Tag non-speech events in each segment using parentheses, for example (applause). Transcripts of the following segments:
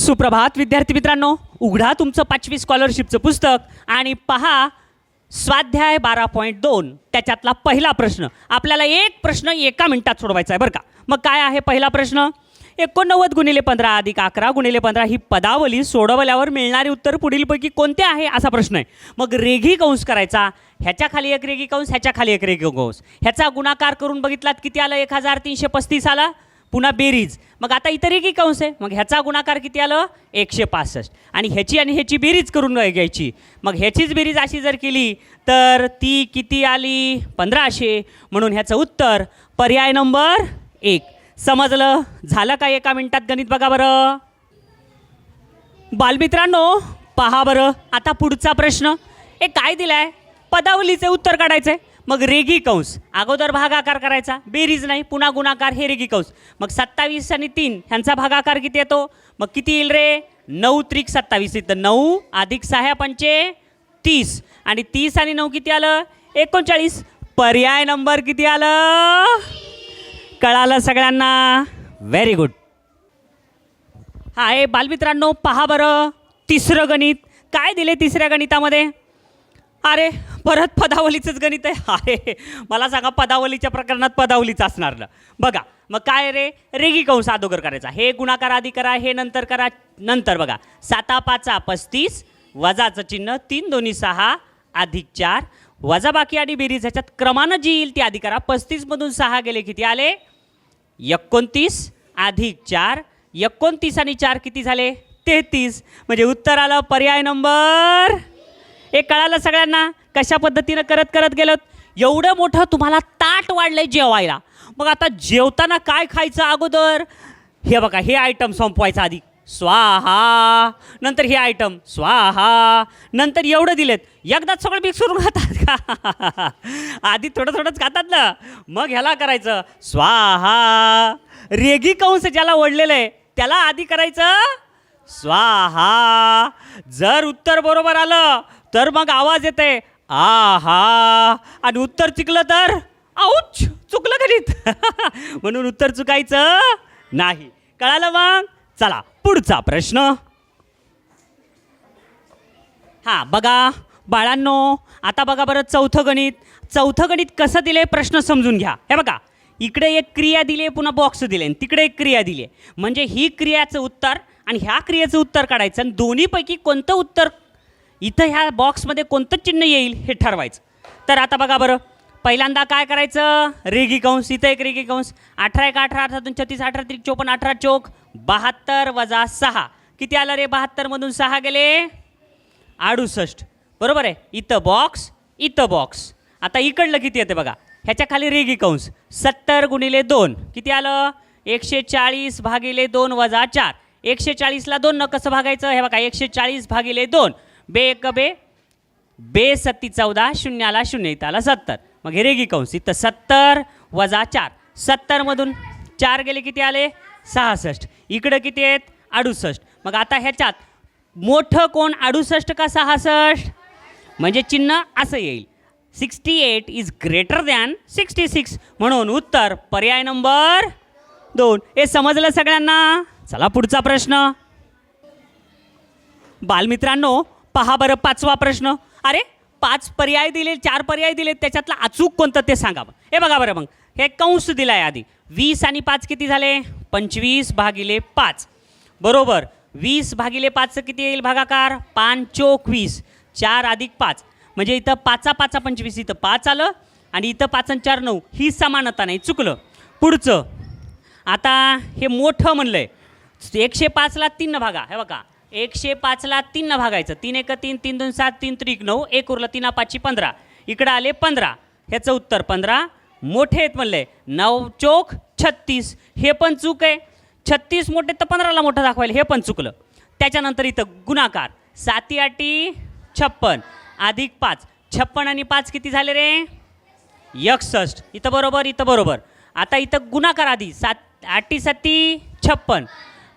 सुप्रभात विद्यार्थी मित्रांनो. उघडा तुमचं पाचवी स्कॉलरशिपचं पुस्तक आणि पहा स्वाध्याय बारा पॉईंट दोन त्याच्यातला पहिला प्रश्न. आपल्याला एक प्रश्न एका मिनिटात सोडवायचा आहे बरं का. मग काय आहे पहिला प्रश्न? एकोणनव्वद गुणिले पंधरा अधिक अकरा गुणिले पंधरा ही पदावली सोडवल्यावर मिळणारे उत्तर पुढीलपैकी कोणते आहे असा प्रश्न आहे. मग रेघी कंस करायचा. ह्याच्या खाली एक रेघी कंस ह्याच्या खाली एक रेघी कंस. ह्याचा गुणाकार करून बघितलात किती आलं? एक हजार तीनशे पस्तीस आला. पुन्हा बेरीज. मग आता इतर एकही कंस आहे. मग ह्याचा गुणाकार किती आलं? एकशे पासष्ट. आणि ह्याची आणि ह्याची बेरीज करून घ्यायची. मग ह्याचीच बेरीज अशी जर केली तर ती किती आली? पंधराशे. म्हणून ह्याचं उत्तर पर्याय नंबर एक. समजलं? झालं का एका मिनिटात गणित बघा बरं. बालमित्रांनो पहा बरं. आता पुढचा प्रश्न. हे काय दिलाय? पदावलीचे उत्तर काढायचे मग रेगी कंस. अगोदर भागाकार करायचा. बेरीज नाही पुन्हा गुणाकार हे रेगी कंस. मग सत्तावीस आणि तीन ह्यांचा भागाकार किती येतो? मग किती येईल रे? नऊ त्रिक सत्तावीस. इथं नऊ अधिक सहा पंचे तीस. आणि तीस आणि नऊ किती आलं? एकोणचाळीस. पर्याय नंबर किती आलं? कळालं सगळ्यांना? व्हेरी गुड हाय बालमित्रांनो पहा बरं. तिसरं गणित. काय दिले तिसऱ्या गणितामध्ये? अरे परत पदावलीचंच गणित आहे. अरे मला सांगा पदावलीच्या प्रकरणात पदावलीच असणार ना. बघा मग काय रे? रेगी कंस अदोगर करायचा. हे गुणाकार आधी करा हे नंतर करा नंतर बघा. साता पाचा पस्तीस वजाचं चिन्ह तीन दोन्ही सहा अधिक चार. वजा बाकी आणि बेरीज ह्याच्यात क्रमानं जी येईल ती आधी करा. पस्तीसमधून सहा गेले किती आले? एकोणतीस अधिक चार. एकोणतीस आणि चार किती झाले? तेहतीस. म्हणजे उत्तर आलं पर्याय नंबर हे कळालं सगळ्यांना? कशा पद्धतीनं करत करत गेलोत? एवढं मोठं तुम्हाला ताट वाढलंय जेवायला. मग आता जेवताना काय खायचं अगोदर? हे बघा हे आयटम संपवायचं आधी. स्वाहा. नंतर हे आयटम स्वाहा. नंतर एवढं दिलेत. एकदाच सगळं मिक्स करून खातात का? (laughs) आधी थोडं थोडंच खातात ना. मग ह्याला करायचं. स्वाहा. रेगी कंस ज्याला ओढलेलं आहे त्याला आधी करायचं स्वाहा. जर उत्तर बरोबर आलं तर मग आवाज येते आहा आणि उत्तर चुकलं तर आऊच चुकलं गणित. (laughs) म्हणून उत्तर चुकायचं नाही. कळालं मग? चला पुढचा प्रश्न. हां बघा बाळांनो आता बघा बरं चौथं गणित. चौथं गणित कसं दिले प्रश्न समजून घ्या. हे बघा इकडे एक क्रिया दिली आहे पुन्हा बॉक्स दिले आणि तिकडे एक क्रिया दिली आहे म्हणजे ही क्रियाचं उत्तर आणि ह्या क्रियेचं उत्तर काढायचं आणि दोन्हीपैकी कोणतं उत्तर इथं ह्या बॉक्समध्ये कोणतं चिन्ह येईल हे ठरवायचं. तर आता बघा बरं पहिल्यांदा काय करायचं? रेगी कंस इथं एक रेगी कंस. अठरा एक अठरा अठरा दोन छत्तीस अठरा त्रिक चोपन्न अठरा चोक बहात्तर वजा सहा. किती आलं रे बहात्तरमधून सहा गेले? अडुसष्ट. बरोबर आहे? इथं बॉक्स इथं बॉक्स आता इकडलं किती येते बघा? ह्याच्या खाली रेगी कंस. सत्तर गुणिले दोन. किती आलं? एकशे चाळीस भागिले दोन वजा चार. एकशे चाळीसला दोन न कसं भागायचं? हे बघा एकशे चाळीस भागिले दोन. बे एक बे बे सत्ती चौदा शून्याला शून्य इथं आला सत्तर. मग हे रेगी कंस इथं सत्तर वजा चार. सत्तरमधून चार गेले किती आले? सहासष्ट. इकडं किती आहेत? अडुसष्ट. मग आता ह्याच्यात मोठं कोण? अडुसष्ट का सहासष्ट? म्हणजे चिन्ह असं येईल. Sixty eight is greater than sixty six. म्हणून उत्तर पर्याय नंबर दोन. हे समजलं सगळ्यांना? चला पुढचा प्रश्न. बालमित्रांनो पहा बरं पाचवा प्रश्न. अरे पाच पर्याय दिले चार पर्याय दिले त्याच्यातला अचूक कोणतं ते सांगा हे बघा बरं मग. हे कंस दिला आहे आधी. वीस आणि पाच किती झाले? पंचवीस भागिले पाच. बरोबर. वीस भागिले पाचचं किती येईल भागाकार? पांचोक वीस. चार अधिक पाच. म्हणजे इथं पाचा पाचा पंचवीस इथं पाच आलं आणि इथं पाच आणि चार नऊ. ही समानता नाही चुकलं. पुढचं. आता हे मोठं म्हणलं आहे एकशे पाचला तीन भागा. हे बघा. एकशे पाचला तीननं भागायचं. तीन एक तीन तीन दोन सात तीन त्रिक नऊ एक उरलं तीन पाचशे पंधरा. इकडं आले पंधरा. ह्याचं उत्तर पंधरा. मोठे आहेत म्हणले. नऊ चोख छत्तीस. हे पण चूक आहे. छत्तीस मोठे तर पंधराला मोठं दाखवायला हे पण चुकलं. त्याच्यानंतर इथं गुणाकार. साती आटी छप्पन. अधिक पाच. छप्पन आणि पाच किती झाले रे? एकसष्ट. इथं बरोबर इथं बरोबर. आता इथं गुणाकार आधी. सात आठी सत्ती छप्पन.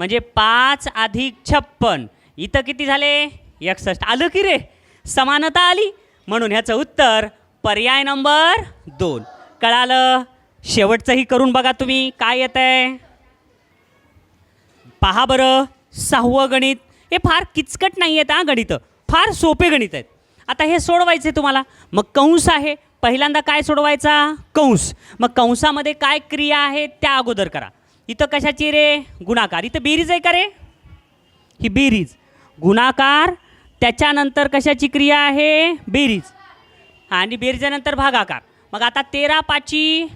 म्हणजे पाच अधिक छप्पन. इथं किती झाले? एकसष्ट. आलं की रे? समानता आली? म्हणून ह्याचं उत्तर पर्याय नंबर दोन. कळालं? शेवटचंही करून बघा तुम्ही. काय येत आहे पहा बरं. सहावं गणित. हे फार किचकट नाही आहेत हा गणितं. फार सोपे गणित आहेत. आता हे सोडवायचं आहे तुम्हाला. मग कंस आहे. पहिल्यांदा काय सोडवायचा? कंस. मग कंसामध्ये काय क्रिया आहे? त्या अगोदर करा. इथं कशाची रे? गुणाकार. इथं बेरीज आहे का रे? ही बेरीज. गुणाकार त्याच्यानंतर कशाची क्रिया आहे? बेरीज. आणि बेरीजानंतर भागाकार. मग आता तेरा पाची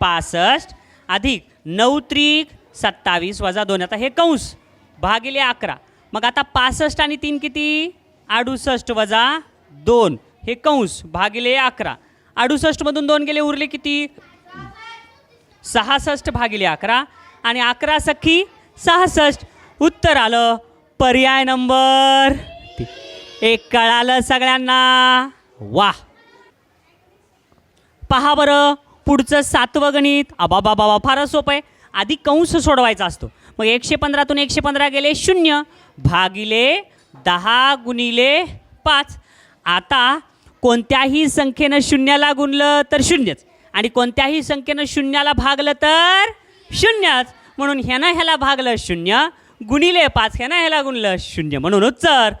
पासष्ट अधिक नऊ त्रिक सत्तावीस वजा दोन. आता हे कंस भागिले अकरा. मग आता पासष्ट आणि तीन किती? अडुसष्ट वजा दोन. हे कंस भागिले अकरा. अडुसष्टमधून दोन गेले उरले किती? सहासष्ट भागिले अकरा. आणि अकरा सख्खी सहासष्ट. उत्तर आलं पर्याय नंबर एक. कळालं सगळ्यांना. वा पहा बरं पुढचं सातवं गणित. अबा बाबा बा फारच सोपं आहे. आधी कंस सोडवायचा असतो. मग एकशे पंधरातून एकशे पंधरा गेले शून्य. भागिले दहा गुणिले पाच. आता कोणत्याही संख्येनं शून्याला गुणलं तर शून्यच. आणि कोणत्याही संख्येनं शून्याला भागलं तर शून्यच. म्हणून ह्यानं ह्याला भागलं शून्य गुणिले पाच ह्यानं ह्याला गुणलं शून्य. म्हणून उत्तर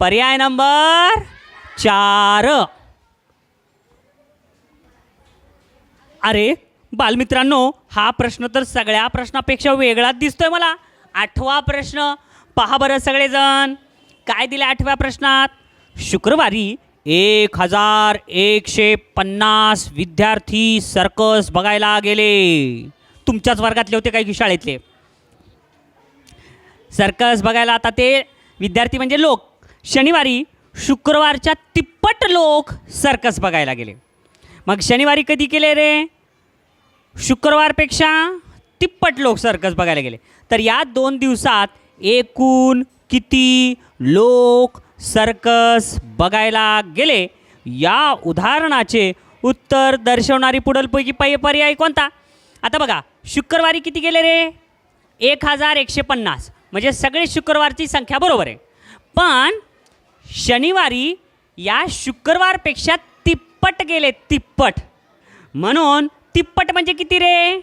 पर्याय नंबर चार. अरे बालमित्रांनो हा प्रश्न तर सगळ्या प्रश्नापेक्षा वेगळाच दिसतोय मला. आठवा प्रश्न पहा बरं सगळेजण. काय दिले आठव्या प्रश्नात? शुक्रवारी एक हजार एकशे पन्नास विद्यार्थी सर्कस बघायला गेले. तुमच्याच वर्गातले होते काही की शाळेतले. सर्कस बघायला आता ते विद्यार्थी म्हणजे लोक. शनिवारी शुक्रवारच्या तिप्पट लोक सर्कस बघायला गेले. मग शनिवारी कधी केले रे? शुक्रवारपेक्षा तिप्पट लोक सर्कस बघायला गेले. तर या दोन दिवसात एकूण किती लोक सर्कस बघायला गेले? या उदाहरणाचे उत्तर दर्शवणारी पुढलपैकी पर्याय कोणता? आता बघा शुक्रवारी किती गेले रे? एक हजार एकशे पन्नास. म्हणजे सगळे शुक्रवारची संख्या बरोबर आहे. पण शनिवारी या शुक्रवारपेक्षा तिप्पट गेले तिप्पट. म्हणून तिप्पट म्हणजे किती रे?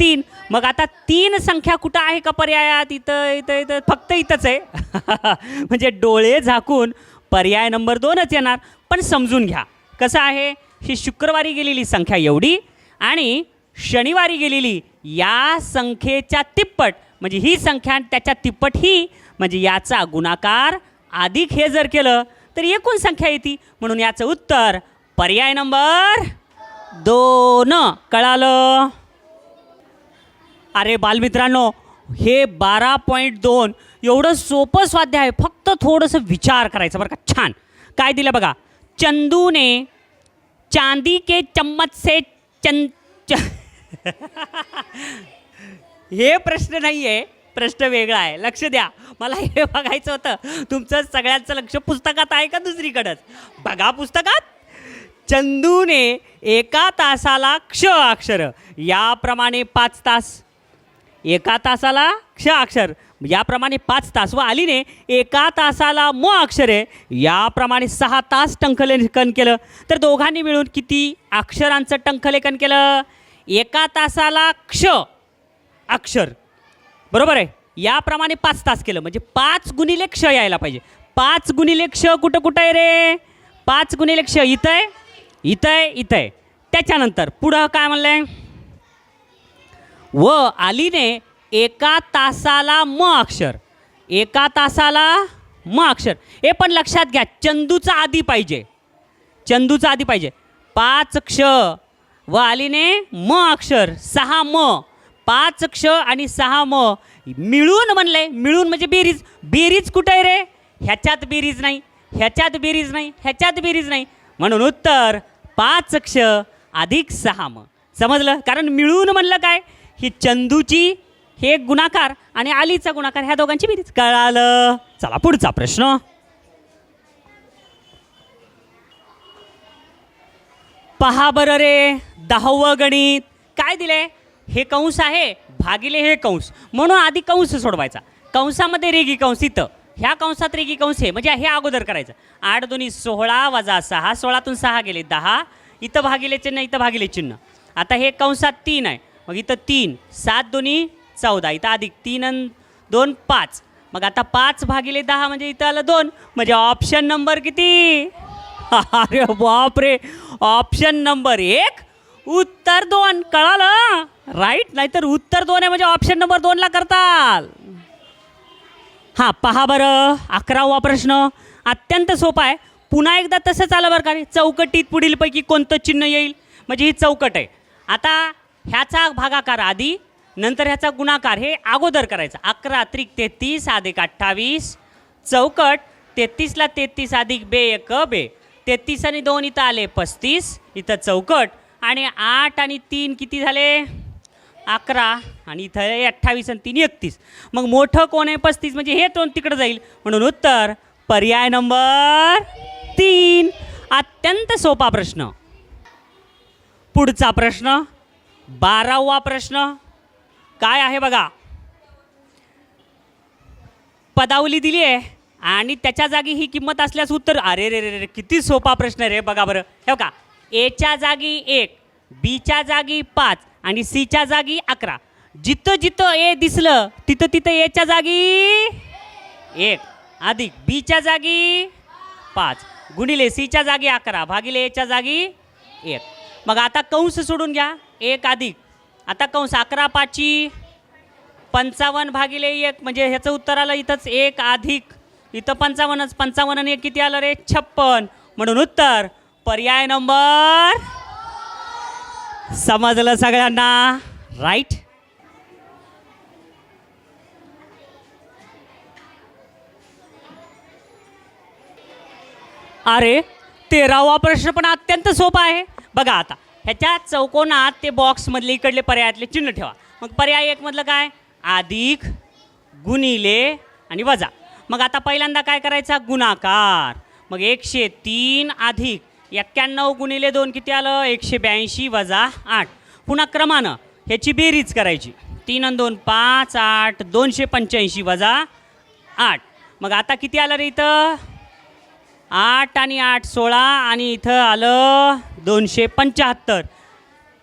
तीन. मग आता तीन संख्या कुठं आहे का पर्यायात? इथं इथं इथं फक्त इथंच आहे. (laughs) म्हणजे डोळे झाकून पर्याय नंबर दोनच येणार. पण समजून घ्या. कसं आहे? ही शुक्रवारी गेलेली संख्या एवढी आणि शनिवारी गेलेली या संख्येच्या तिप्पट म्हणजे ही संख्या त्याच्या तिप्पट ही म्हणजे याचा गुणाकार अधिक हे जर केलं तर एकूण संख्या येते. म्हणून याचं उत्तर पर्याय नंबर दोन. कळालं? अरे बालमित्रांनो हे बारा पॉईंट दोन एवढं सोपं स्वाध्याय आहे. फक्त थोडंसं विचार करायचं बरं का? छान. काय दिलं बघा? चंदूने चांदी के चम्मच से चं च- (laughs) हे प्रश्न नाही आहे प्रश्न वेगळा आहे. लक्ष द्या. मला हे बघायचं होतं. तुमचं सगळ्यांचं लक्ष पुस्तकात आहे का दुसरीकडंच? बघा पुस्तकात. चंदूने एका तासाला क्ष अक्षर. याप्रमाणे पाच तास. एका तासाला क्ष अक्षर. याप्रमाणे पाच तास. व आलीने एका तासाला म अक्षरे याप्रमाणे सहा तास टंकलेखन केलं. तर दोघांनी मिळून किती अक्षरांचं टंकलेखन केलं? एका तासाला क्ष अक्षर. बरोबर आहे? याप्रमाणे पाच तास केलं. म्हणजे पाच गुणिले क्ष यायला पाहिजे. पाच गुणिले क्ष कुठं कुठं आहे रे? पाच गुणिले क्ष इथं आहे इथं आहे इथं आहे. त्याच्यानंतर पुढं काय म्हणलं आहे व आलीने एका तासाला म अक्षर. एका तासाला म अक्षर. हे पण लक्षात घ्या. चंदूचा आधी पाहिजे. चंदूचा आधी पाहिजे. पाच क्ष व आलीने म अक्षर सहा म. पाच क्ष आणि सहा म. मिळून म्हणलंय मिळून म्हणजे बेरीज. बेरीज कुठं आहे रे? ह्याच्यात बेरीज नाही ह्याच्यात बेरीज नाही ह्याच्यात बेरीज नाही. म्हणून उत्तर पाच क्ष अधिक सहा म. समजलं? कारण मिळून म्हणलं काय? ही चंदूची हे गुणाकार आणि आलीचा गुणाकार ह्या दोघांची बेरीज. कळालं? चला पुढचा प्रश्न. पहा बरं रे दहावं गणित. काय दिले हे कंस आहे भागिले हे कंस. म्हणून आधी कंस सोडवायचा. कंसामध्ये रेगी कंस इथं. ह्या कंसात रेगी कंस आहे म्हणजे हे अगोदर करायचं. आठ दोन्ही सोळा वजा सहा. सोळातून सहा गेले दहा. इथं भागिले चिन्ह इथं भागिले चिन्ह. आता हे कंसात तीन आहे. मग इथं तीन. सात दोन्ही चौदा. इथं अधिक तीन अन दोन पाच. मग आता पाच भागिले दहा म्हणजे इथं आलं दोन. म्हणजे ऑप्शन नंबर किती? (laughs) अरे बापरे. ऑप्शन नंबर एक उत्तर दोन. कळालं? राईट नाहीतर उत्तर दोन आहे म्हणजे ऑप्शन नंबर दोनला करताल. हां पहा बरं. अकरावा प्रश्न. अत्यंत सोपा आहे. पुन्हा एकदा तसंच आलं बरं का रे. चौकटीत पुढीलपैकी कोणतं चिन्ह येईल? म्हणजे ही चौकट आहे. आता ह्याचा भागाकार आधी नंतर ह्याचा गुणाकार. हे अगोदर करायचं. अकरा त्रिक तेहतीस अधिक अठ्ठावीस. चौकट तेहतीसला तेहतीस अधिक बे एक बे. तेहतीस आणि दोन इथं आले पस्तीस इथं चौकट. आणि आठ आणि तीन किती झाले? अकरा. आणि इथं अठ्ठावीस आणि तीन एकतीस. मग मोठं कोण आहे? पस्तीस. म्हणजे हे दोन तिकडं जाईल. म्हणून उत्तर पर्याय नंबर तीन. अत्यंत सोपा प्रश्न. पुढचा प्रश्न बारावा प्रश्न. काय आहे बघा? पदावली दिली आहे आणि त्याच्या जागी ही किंमत असल्यास उत्तर अरे रे रे रे किती सोपा प्रश्न रे बघा बरं. हे का एच्या जागी एक बीच्या जागी पाच आणि सीच्या जागी अकरा. जिथं जिथं ए दिसलं तिथं तिथं एच्या जागी एक. अधिक बीच्या जागी पाच. गुणिले सीच्या जागी अकरा भागिले एच्या जागी एक. मग आता कंस सोडून घ्या. एक अधिक. आता कंस अकरा पाची पंचावन्न भागिले एक म्हणजे ह्याचं उत्तर आलं इथंच. एक अधिक. इथं पंचावन्नच पंचावन्न आणि एक किती आलं रे? छप्पन. म्हणून उत्तर पर्याय नंबर समजलं सगळ्यांना? राईट अरे तेरावा प्रश्न पण अत्यंत सोपा आहे. बघा आता ह्याच्या चौकोनात ते बॉक्समधले इकडले पर्यायातले चिन्ह ठेवा. मग पर्याय एकमधलं काय? अधिक गुणिले आणि वजा. मग आता पहिल्यांदा काय करायचा? गुणाकार. मग एकशे तीन अधिक एक्क्याण्णव गुणिले दोन किती आलं? एकशे ब्याऐंशी वजा आठ. पुन्हा क्रमानं ह्याची बेरीज करायची. तीन आणि दोन पाच आठ दोनशे पंच्याऐंशी वजा आठ. मग आता किती आलं रे इथं? आठ आणि आठ सोळा आणि इथं आलं दोनशे पंच्याहत्तर.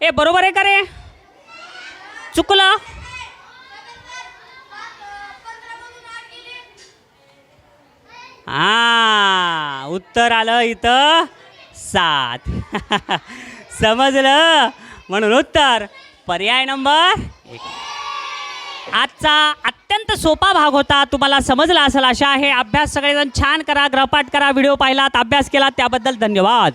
ए बरोबर आहे का रे? चुकलं? उत्तर आलं इथं सात. (laughs) समजलं? म्हणून उत्तर पर्याय नंबर एक. आजचा अत्यंत सोपा भाग होता. तुम्हाला समजला असेल अशा आहे. अभ्यास सगळेजण छान करा ग्रहपाठ करा व्हिडिओ पाहिलात अभ्यास केला त्याबद्दल धन्यवाद.